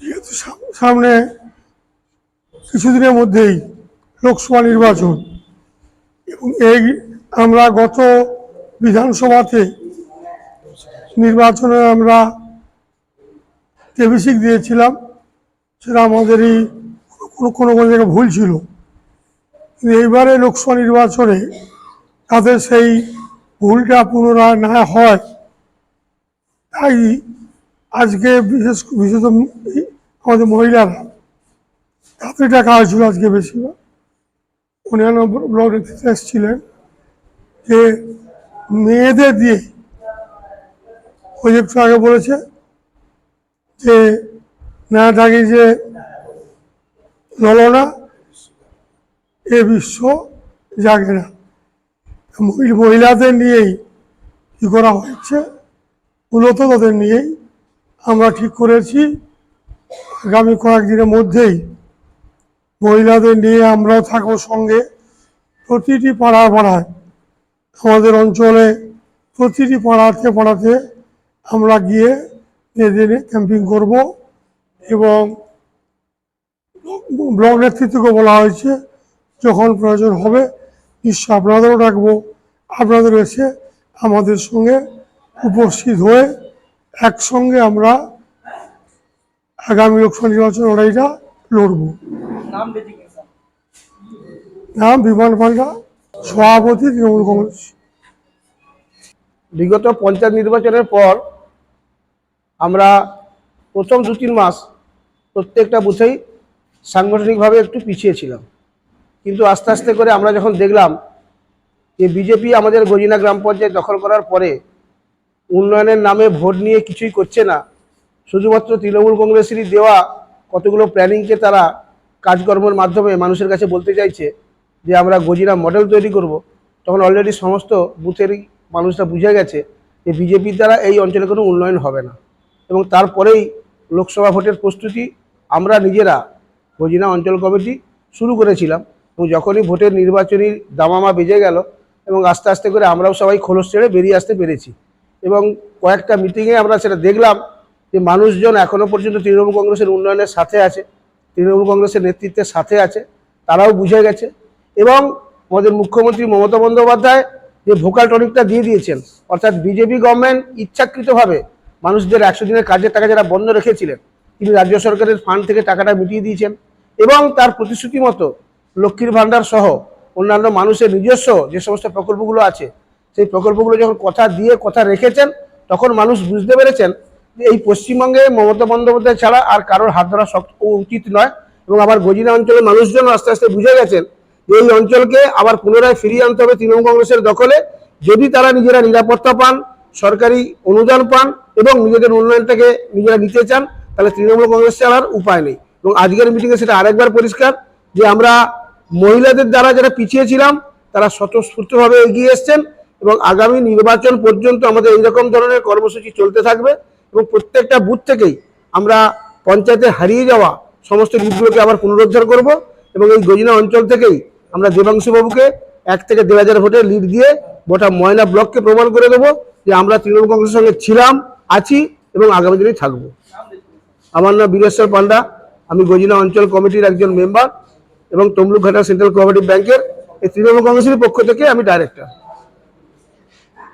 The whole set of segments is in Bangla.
যেহেতু সাম- সামনে কিছুদিনের মধ্যেই লোকসভা নির্বাচন এবং এই আমরা গত বিধানসভাতে নির্বাচনে আমরা কেবিসিক দিয়েছিলাম, সেটা আমাদেরই কোনো কোনো কোনো জায়গায় ভুল ছিল। কিন্তু এইবারে লোকসভা নির্বাচনে তাদের সেই ভুলটা পুনরায় না হয়, তাই আজকে বিশেষ বিশেষত এই আমাদের মহিলারা তাদের টাকা হয়েছিল আজকে বেশিরভাগ অন্যান্য ব্লক নেতৃত্বে এসেছিলেন যে মেয়েদের দিয়ে ওই একটু আগে বলেছে যে না থাকি যে ললনা, এ বিশ্ব জাগে না। মহিলাদের নিয়েই কী করা হয়েছে? মূলত তাদের নিয়েই আমরা ঠিক করেছি। আগামী কয়েকদিনের মধ্যেই মহিলাদের নিয়ে আমরাও থাকব সঙ্গে। প্রতিটি পাড়ায় পাড়ায়, আমাদের অঞ্চলে প্রতিটি পাড়াতে পাড়াতে আমরা গিয়ে নিয়ে ক্যাম্পিং করব এবং ব্লক নেতৃত্বকে বলা হয়েছে, যখন প্রয়োজন হবে নিশ্চয় আপনাদেরও ডাকবো। আপনাদের এসে আমাদের সঙ্গে উপস্থিত হয়ে একসঙ্গে আমরা আগামী লোকসভা নির্বাচন লড়াইটা লড়ব। নাম বিমান পান্ডা সভাপতি তৃণমূল কংগ্রেস। বিগত পঞ্চায়েত নির্বাচনের পর আমরা প্রথম দু তিন মাস প্রত্যেকটা বুথেই সাংগঠনিকভাবে একটু পিছিয়ে ছিলাম। কিন্তু আস্তে আস্তে করে আমরা যখন দেখলাম যে বিজেপি আমাদের গজিনা গ্রাম পঞ্চায়েত দখল করার পরে উন্নয়নের নামে ভোট নিয়ে কিছুই করছে না। শুধুমাত্র তৃণমূল কংগ্রেসেরই দেওয়া কতগুলো প্ল্যানিংকে তারা কাজকর্মের মাধ্যমে মানুষের কাছে বলতে চাইছে যে, আমরা গজিনা মডেল তৈরি করব। তখন অলরেডি সমস্ত বুথেরই মানুষরা বুঝে গেছে যে, বিজেপির দ্বারা এই অঞ্চলে কোনো উন্নয়ন হবে না। এবং তারপরেই লোকসভা ভোটের প্রস্তুতি আমরা নিজেরা গজিনা অঞ্চল কমিটি শুরু করেছিলাম। এবং যখনই ভোটের নির্বাচনী দামামা বেজে গেল এবং আস্তে আস্তে করে আমরাও সবাই খোলস ছেড়ে বেরিয়ে আসতে পেরেছি। এবং কয়েকটা মিটিংয়ে আমরা সেটা দেখলাম যে মানুষজন এখনও পর্যন্ত তৃণমূল কংগ্রেসের উন্নয়নের সাথে আছে, তৃণমূল কংগ্রেসের নেতৃত্বের সাথে আছে, তারাও বুঝে গেছে এবং আমাদের মুখ্যমন্ত্রী মমতা বন্দ্যোপাধ্যায় যে ভোকাল টনিকটা দিয়ে দিয়েছেন, অর্থাৎ বিজেপি গভর্নমেন্ট ইচ্ছাকৃতভাবে মানুষদের একশো দিনের কাজের টাকা যারা বন্ধ রেখেছিলেন, তিনি রাজ্য সরকারের ফান্ড থেকে টাকাটা মিটিয়ে দিয়েছেন এবং তার প্রতিশ্রুতি মতো লক্ষ্মীর ভাণ্ডার সহ অন্যান্য মানুষের নিজস্ব যে সমস্ত প্রকল্পগুলো আছে সেই প্রকল্পগুলো যখন কথা দিয়ে, কথা রেখেছেন, তখন মানুষ বুঝতে পেরেছেন যে এই পশ্চিমবঙ্গে মমতা বন্দ্যোপাধ্যায় ছাড়া আর কারোর হাত ধরা শক্ত উচিত নয় এবং আবার গজিনা অঞ্চলের মানুষজন আস্তে আস্তে বুঝে গেছেন যে এই অঞ্চলকে আবার পুনরায় ফিরিয়ে আনতে হবে তৃণমূল কংগ্রেসের দখলে। যদি তারা নিজেরা নিরাপত্তা পান, সরকারি অনুদান পান এবং নিজেদের উন্নয়নটাকে নিজেরা নিতে চান, তাহলে তৃণমূল কংগ্রেস ছাড়ার উপায় নেই। এবং আজকের মিটিংয়ে সেটা আরেকবার পরিষ্কার যে আমরা মহিলাদের দ্বারা যারা পিছিয়ে ছিলাম, তারা স্বতঃস্ফূর্তভাবে এগিয়ে এসছেন। এবং আগামী নির্বাচন পর্যন্ত আমাদের এইরকম ধরনের কর্মসূচি চলতে থাকবে এবং প্রত্যেকটা বুথ থেকেই আমরা পঞ্চায়েতে হারিয়ে যাওয়া সমস্ত লিডগুলোকে আবার পুনরুদ্ধার করব এবং এই গজিনা অঞ্চল থেকেই আমরা দেবাংশু বাবুকে এক থেকে দেড় হাজার ভোটের লিড দিয়ে গোটা ময়না ব্লককে প্রমাণ করে দেবো যে আমরা তৃণমূল কংগ্রেসের সঙ্গে ছিলাম, আছি এবং আগামী দিনেই থাকব। আমার নাম বীরেশ্বর পান্ডা আমি গজিনা অঞ্চল কমিটির একজন মেম্বার এবং তমলুকঘাটা সেন্ট্রাল কোঅপারেটিভ ব্যাংকের এই তৃণমূল কংগ্রেসের পক্ষ থেকে আমি ডাইরেক্টর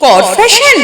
কর ফ্যাশন